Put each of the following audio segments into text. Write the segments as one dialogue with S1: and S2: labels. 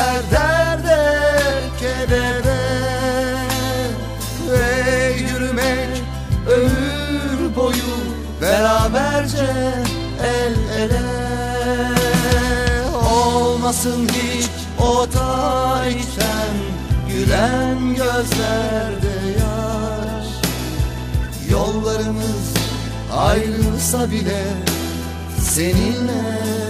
S1: her derde kedere. Ve yürümek ömür boyu beraberce el ele. Olmasın hiç o tarihten gülen gözlerde yaş. Yollarımız ayrılsa bile seninle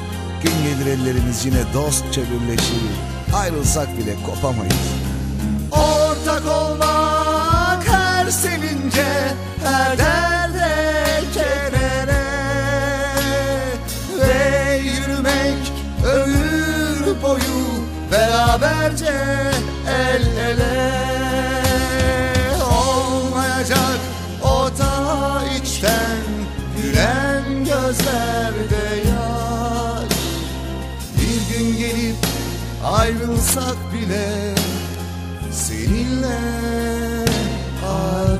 S2: gün gelir ellerimiz yine dostça birleşir. Ayrılsak bile kopamayız.
S1: Ortak olmak her sevince her derde kedere Ve yürümek ömür boyu beraberce el ele Olmayacak o ta içten gülen gözlerde ayrılsak bile seninle ayrı